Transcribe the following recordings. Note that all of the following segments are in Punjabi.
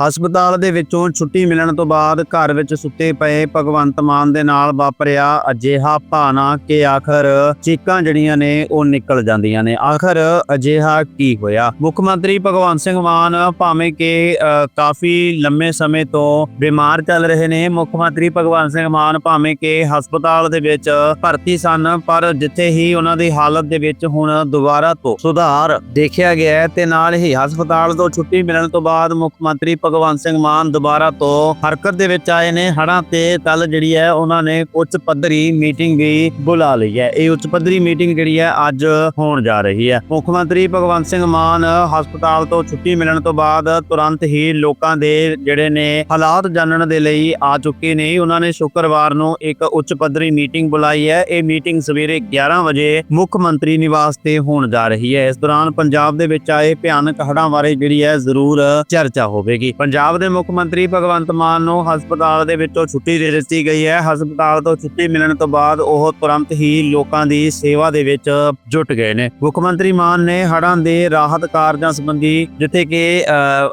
ਹਸਪਤਾਲ ਦੇ ਵਿੱਚੋਂ ਛੁੱਟੀ ਮਿਲਣ ਤੋਂ ਬਾਅਦ ਘਰ ਵਿੱਚ ਸੁੱਤੇ ਪਏ ਭਗਵੰਤ ਮਾਨ ਦੇ ਨਾਲ ਵਾਪਰਿਆ ਅਜਿਹਾ ਭਾਣਾ ਕਿ ਆਖਰ ਚੀਕਾਂ ਜਿਹੜੀਆਂ ਨੇ ਉਹ ਨਿਕਲ ਜਾਂਦੀਆਂ ਨੇ। ਆਖਰ ਅਜਿਹਾ ਕੀ ਹੋਇਆ? ਮੁੱਖ ਮੰਤਰੀ ਭਗਵੰਤ ਸਿੰਘ ਮਾਨ ਭਾਵੇਂ ਕਿ ਕਾਫੀ ਲੰਮੇ ਸਮੇਂ ਤੋਂ ਬਿਮਾਰ ਚੱਲ ਰਹੇ ਨੇ, ਮੁੱਖ ਮੰਤਰੀ ਭਗਵੰਤ ਸਿੰਘ ਮਾਨ ਭਾਵੇਂ ਕਿ ਹਸਪਤਾਲ ਦੇ ਵਿੱਚ ਭਰਤੀ ਸਨ, ਪਰ ਜਿੱਥੇ ਹੀ ਉਹਨਾਂ ਦੀ ਹਾਲਤ ਦੇ ਵਿੱਚ ਹੁਣ ਦੁਬਾਰਾ ਤੋਂ ਸੁਧਾਰ ਦੇਖਿਆ ਗਿਆ ਹੈ ਤੇ ਨਾਲ ਹੀ ਹਸਪਤਾਲ ਤੋਂ ਛੁੱਟੀ ਮਿਲਣ ਤੋਂ ਬਾਅਦ ਮੁੱਖ ਮੰਤਰੀ ਭਗਵੰਤ ਸਿੰਘ ਮਾਨ ਦੁਬਾਰਾ ਤੋਂ ਹਰਕਤ ਦੇ ਵਿੱਚ ਆਏ ਨੇ ਹੜਾਂ ਤੇ ਕੱਲ ਜਿਹੜੀ ਹੈ ਉਹਨਾਂ ਨੇ ਉੱਚ ਪੱਧਰੀ ਮੀਟਿੰਗ ਵੀ ਬੁਲਾ ਲਈ ਹੈ। ਇਹ ਉੱਚ ਪੱਧਰੀ ਮੀਟਿੰਗ ਜਿਹੜੀ ਹੈ ਅੱਜ ਹੋਣ ਜਾ ਰਹੀ ਹੈ। ਮੁੱਖ ਮੰਤਰੀ ਭਗਵੰਤ ਸਿੰਘ ਮਾਨ ਹਸਪਤਾਲ ਤੋਂ ਛੁੱਟੀ ਮਿਲਣ ਤੋਂ ਬਾਅਦ ਤੁਰੰਤ ਹੀ ਲੋਕਾਂ ਦੇ ਜਿਹੜੇ ਨੇ ਹਾਲਾਤ ਜਾਣਨ ਦੇ ਲਈ ਆ ਚੁੱਕੇ ਨੇ। ਉਹਨਾਂ ਨੇ ਸ਼ੁੱਕਰਵਾਰ ਨੂੰ ਇੱਕ ਉੱਚ ਪੱਧਰੀ ਮੀਟਿੰਗ ਬੁਲਾਈ ਹੈ। ਇਹ ਮੀਟਿੰਗ ਸਵੇਰੇ 11 ਵਜੇ ਮੁੱਖ ਮੰਤਰੀ ਨਿਵਾਸ ਤੇ ਹੋਣ ਜਾ ਰਹੀ ਹੈ। ਇਸ ਦੌਰਾਨ ਪੰਜਾਬ ਦੇ ਵਿੱਚ ਆਏ ਭਿਆਨਕ ਹੜ੍ਹਾਂ ਬਾਰੇ ਜਿਹੜੀ ਹੈ ਜ਼ਰੂਰ ਚਰਚਾ ਹੋਵੇਗੀ। ਪੰਜਾਬ ਦੇ ਮੁੱਖ ਮੰਤਰੀ ਭਗਵੰਤ ਮਾਨ ਨੂੰ ਹਸਪਤਾਲ ਦੇ ਵਿੱਚੋਂ ਛੁੱਟੀ ਦੇ ਦਿੱਤੀ ਗਈ ਹੈ। ਹਸਪਤਾਲ ਤੋਂ ਛੁੱਟੀ ਮਿਲਣ ਤੋਂ ਬਾਅਦ ਉਹ ਤੁਰੰਤ ਹੀ ਲੋਕਾਂ ਦੀ ਸੇਵਾ ਦੇ ਵਿੱਚ ਜੁਟ ਗਏ ਨੇ। ਮੁੱਖ ਮੰਤਰੀ ਮਾਨ ਨੇ ਹੜ੍ਹਾਂ ਦੇ ਰਾਹਤ ਕਾਰਜਾਂ ਸੰਬੰਧੀ ਜਿੱਥੇ ਕਿ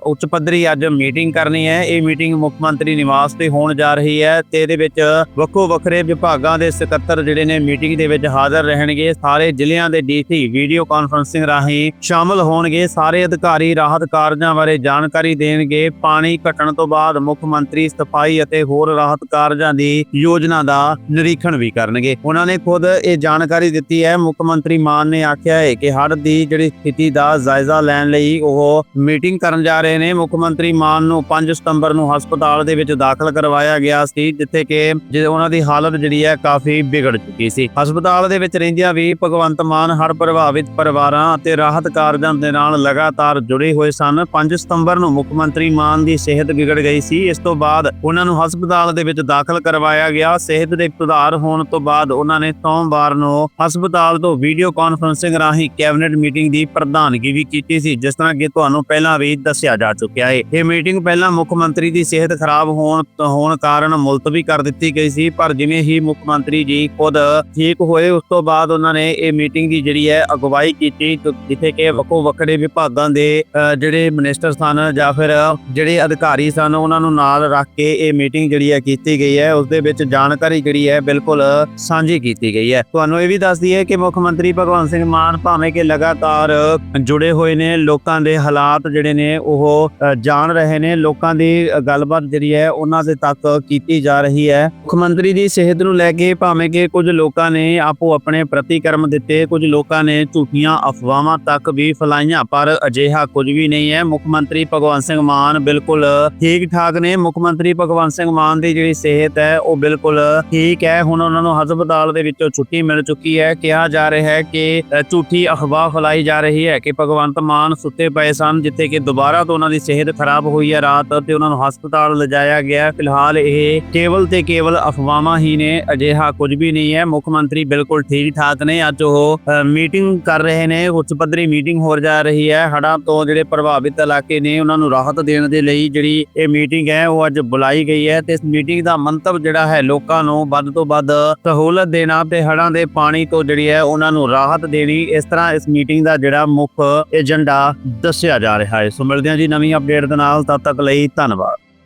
ਉੱਚ ਪੱਧਰੀ ਅੱਜ ਮੀਟਿੰਗ ਕਰਨੀ ਹੈ। ਇਹ ਮੀਟਿੰਗ ਮੁੱਖ ਮੰਤਰੀ ਨਿਵਾਸ ਤੇ ਹੋਣ ਜਾ ਰਹੀ ਹੈ ਤੇ ਇਹਦੇ ਵਿੱਚ ਵੱਖੋ ਵੱਖਰੇ ਵਿਭਾਗਾਂ ਦੇ ਸਕੱਤਰ ਜਿਹੜੇ ਨੇ ਮੀਟਿੰਗ ਦੇ ਵਿੱਚ ਹਾਜ਼ਰ ਰਹਿਣਗੇ। ਸਾਰੇ ਜ਼ਿਲ੍ਹਿਆਂ ਦੇ ਡੀਸੀ ਵੀਡੀਓ ਕਾਨਫਰੰਸਿੰਗ ਰਾਹੀਂ ਸ਼ਾਮਲ ਹੋਣਗੇ। ਸਾਰੇ ਅਧਿਕਾਰੀ ਰਾਹਤ ਕਾਰਜਾਂ ਬਾਰੇ ਜਾਣਕਾਰੀ ਦੇਣਗੇ। ਪਾਣੀ ਘਟਣ ਤੋਂ ਬਾਅਦ ਮੁੱਖ ਮੰਤਰੀ, ਸਫ਼ਾਈ ਅਤੇ ਹੋਰ ਰਾਹਤ ਕਾਰਜਾਂ ਦੀ ਯੋਜਨਾ ਦਾ ਨਿਰੀਖਣ ਵੀ ਕਰਨਗੇ। ਉਹਨਾਂ ਨੇ ਖੁਦ ਇਹ ਜਾਣਕਾਰੀ ਦਿੱਤੀ ਹੈ। ਮੁੱਖ ਮੰਤਰੀ ਮਾਨ ਨੇ ਆਖਿਆ ਹੈ ਕਿ ਹੜ੍ਹ ਦੀ ਜਿਹੜੀ ਸਥਿਤੀ ਦਾ ਜਾਇਜ਼ਾ ਲੈਣ ਲਈ ਉਹ ਮੀਟਿੰਗ ਕਰਨ ਜਾ ਰਹੇ ਨੇ। ਮੁੱਖ ਮੰਤਰੀ ਮਾਨ ਨੂੰ 5 ਸਤੰਬਰ ਨੂੰ ਹਸਪਤਾਲ ਦੇ ਵਿੱਚ ਦਾਖਲ ਕਰਵਾਇਆ ਗਿਆ ਸੀ, ਜਿੱਥੇ ਕਿ ਉਹਨਾਂ ਦੀ ਹਾਲਤ ਜਿਹੜੀ ਹੈ ਕਾਫੀ ਵਿਗੜ ਚੁੱਕੀ ਸੀ। ਹਸਪਤਾਲ ਦੇ ਵਿੱਚ ਰਹਿੰਦਿਆਂ ਵੀ ਭਗਵੰਤ ਮਾਨ ਹੜ੍ਹ ਪ੍ਰਭਾਵਿਤ ਪਰਿਵਾਰਾਂ ਅਤੇ ਰਾਹਤ ਕਾਰਜਾਂ ਦੇ ਨਾਲ ਲਗਾਤਾਰ ਜੁੜੇ ਹੋਏ ਸਨ। 5 ਸਤੰਬਰ ਨੂੰ ਮੁੱਖ ਮੰਤਰੀ ਮਾਨ ਦੀ ਸਿਹਤ ਵਿਗੜ ਗਈ ਸੀ। ਇਸ ਤੋਂ ਬਾਅਦ ਉਹਨਾਂ ਨੂੰ ਹਸਪਤਾਲ ਦੇ ਵਿੱਚ ਦਾਖਲ ਕਰਵਾਇਆ ਗਿਆ। ਸਿਹਤ ਦੇ ਸੁਧਾਰ ਹੋਣ ਤੋਂ ਬਾਅਦ ਉਹਨਾਂ ਨੇ ਸੋਮਵਾਰ ਨੂੰ ਹਸਪਤਾਲ ਤੋਂ ਵੀਡੀਓ ਕਾਨਫਰੰਸਿੰਗ ਰਾਹੀਂ ਕੈਬਨਿਟ ਮੀਟਿੰਗ ਦੀ ਪ੍ਰਧਾਨਗੀ ਵੀ ਕੀਤੀ ਸੀ, ਜਿਸ ਤਰ੍ਹਾਂ ਕਿ ਤੁਹਾਨੂੰ ਪਹਿਲਾਂ ਵੀ ਦੱਸਿਆ ਜਾ ਚੁੱਕਿਆ ਹੈ ਇਹ ਮੀਟਿੰਗ ਪਹਿਲਾਂ ਮੁੱਖ ਮੰਤਰੀ ਦੀ ਸਿਹਤ ਖਰਾਬ ਹੋਣ ਹੋਣ ਕਾਰਨ ਮੁਲਤਵੀ ਕਰ ਦਿੱਤੀ ਗਈ ਸੀ, ਪਰ ਜਿਵੇਂ ਹੀ ਮੁੱਖ ਮੰਤਰੀ ਜੀ ਖੁਦ ਠੀਕ ਹੋਏ, ਉਸ ਤੋਂ ਬਾਅਦ ਉਹਨਾਂ ਨੇ ਇਹ ਮੀਟਿੰਗ ਦੀ ਜਿਹੜੀ ਹੈ ਅਗਵਾਈ ਕੀਤੀ, ਜਿੱਥੇ ਕਿ ਵੱਖੋ ਵੱਖਰੇ ਵਿਭਾਗਾਂ ਦੇ ਜਿਹੜੇ ਮਿਨਿਸਟਰ ਸਨ ਜਾਂ ਫਿਰ ਜਿਹੜੇ ਅਧਿਕਾਰੀ ਸਨ, ਉਹਨਾਂ ਨੂੰ ਨਾਲ ਰੱਖ ਕੇ ਇਹ ਮੀਟਿੰਗ ਜਿਹੜੀ ਹੈ ਕੀਤੀ ਗਈ ਹੈ ਉਸ ਦੇ ਵਿੱਚ ਜਾਣਕਾਰੀ ਜਿਹੜੀ ਹੈ ਬਿਲਕੁਲ ਸਾਂਝੀ ਕੀਤੀ ਗਈ ਹੈ। ਤੁਹਾਨੂੰ ਇਹ ਵੀ ਦੱਸ ਦਈਏ ਕਿ ਮੁੱਖ ਮੰਤਰੀ ਭਗਵੰਤ ਸਿੰਘ ਮਾਨ ਭਾਵੇਂ ਕਿ ਲਗਾਤਾਰ ਜੁੜੇ ਹੋਏ ਨੇ, ਲੋਕਾਂ ਦੇ ਹਾਲਾਤ ਜਿਹੜੇ ਨੇ ਉਹ ਜਾਣ ਰਹੇ ਨੇ, ਲੋਕਾਂ ਦੀ ਗੱਲਬਾਤ ਜਿਹੜੀ ਹੈ ਉਹਨਾਂ ਦੇ ਤੱਕ ਕੀਤੀ ਜਾ ਰਹੀ ਹੈ। ਮੁੱਖ ਮੰਤਰੀ ਦੀ ਸਿਹਤ ਨੂੰ ਲੈ ਕੇ ਭਾਵੇਂ ਕਿ ਕੁਝ ਲੋਕਾਂ ਨੇ ਆਪੋ ਆਪਣੇ ਪ੍ਰਤੀਕਰਮ ਦਿੱਤੇ, ਕੁਝ ਲੋਕਾਂ ਨੇ ਝੂਠੀਆਂ ਅਫਵਾਹਾਂ ਤੱਕ ਵੀ ਫੈਲਾਈਆਂ, ਪਰ ਅਜਿਹਾ ਕੁਝ ਵੀ ਨਹੀਂ ਹੈ। ਮੁੱਖ ਮੰਤਰੀ ਭਗਵੰਤ ਸਿੰਘ ਮਾਨ ਬਿਲਕੁਲ ਠੀਕ ਠਾਕ ਨੇ। ਮੁੱਖ ਮੰਤਰੀ ਭਗਵੰਤ ਸਿੰਘ ਮਾਨ ਦੀ ਜਿਹੜੀ ਸਿਹਤ ਹੈ, ਉਹ ਬਿਲਕੁਲ ਠੀਕ ਹੈ। ਹੁਣ ਉਹਨਾਂ ਨੂੰ ਹਸਪਤਾਲ ਦੇ ਵਿੱਚੋਂ ਛੁੱਟੀ ਮਿਲ ਚੁੱਕੀ ਹੈ। ਕਿਹਾ ਜਾ ਰਿਹਾ ਹੈ ਕਿ ਝੂਠੀ ਅਫਵਾਹ ਫੈਲਾਈ ਜਾ ਰਹੀ ਹੈ ਕਿ ਭਗਵੰਤ ਮਾਨ ਸੁੱਤੇ ਪਏ ਸਨ, ਜਿੱਥੇ ਕਿ ਦੁਬਾਰਾ ਤੋਂ ਉਹਨਾਂ ਦੀ ਸਿਹਤ ਖਰਾਬ ਹੋਈ ਹੈ ਰਾਤ ਤੇ ਉਹਨਾਂ ਨੂੰ ਹਸਪਤਾਲ ਲਿਜਾਇਆ ਗਿਆ। ਫਿਲਹਾਲ ਇਹ ਕੇਵਲ ਤੇ ਕੇਵਲ ਅਫਵਾਹਾਂ ਹੀ ਨੇ, ਅਜਿਹਾ ਕੁਝ ਵੀ ਨਹੀਂ ਹੈ। ਮੁੱਖ ਮੰਤਰੀ ਬਿਲਕੁਲ ਠੀਕ ਠਾਕ ਨੇ। ਅੱਜ ਉਹ ਮੀਟਿੰਗ ਕਰ ਰਹੇ ਨੇ। ਉੱਚ ਪੱਧਰੀ ਮੀਟਿੰਗ ਹੋਰ ਜਾ ਰਹੀ ਹੈ। ਹੜਾਂ ਤੋਂ ਜਿਹੜੇ ਪ੍ਰਭਾਵਿਤ ਇਲਾਕੇ ਨੇ, ਉਹਨਾਂ ਨੂੰ ਰਾਹਤ ਦੇਣ ਦੇ ਲਈ ਜਿਹੜੀ ਇਹ ਮੀਟਿੰਗ ਹੈ, ਉਹ ਅੱਜ ਬੁਲਾਈ ਗਈ ਹੈ ਤੇ ਇਸ ਮੀਟਿੰਗ ਦਾ ਮੰਤਵ ਜਿਹੜਾ ਹੈ ਲੋਕਾਂ ਨੂੰ ਵੱਧ ਤੋਂ ਵੱਧ ਸਹੂਲਤ ਦੇਣਾ ਤੇ ਹੜ੍ਹਾਂ ਦੇ ਪਾਣੀ ਤੋਂ ਜਿਹੜੀ ਹੈ ਉਹਨਾਂ ਨੂੰ ਰਾਹਤ ਦੇਣੀ, ਇਸ ਤਰ੍ਹਾਂ ਇਸ ਮੀਟਿੰਗ ਦਾ ਜਿਹੜਾ ਮੁੱਖ ਏਜੰਡਾ ਦੱਸਿਆ ਜਾ ਰਿਹਾ ਹੈ। ਸੋ ਮਿਲਦੇ ਹਾਂ ਜੀ ਨਵੀਂ ਅਪਡੇਟ ਦੇ ਨਾਲ, ਤਦ ਤੱਕ ਲਈ ਧੰਨਵਾਦ।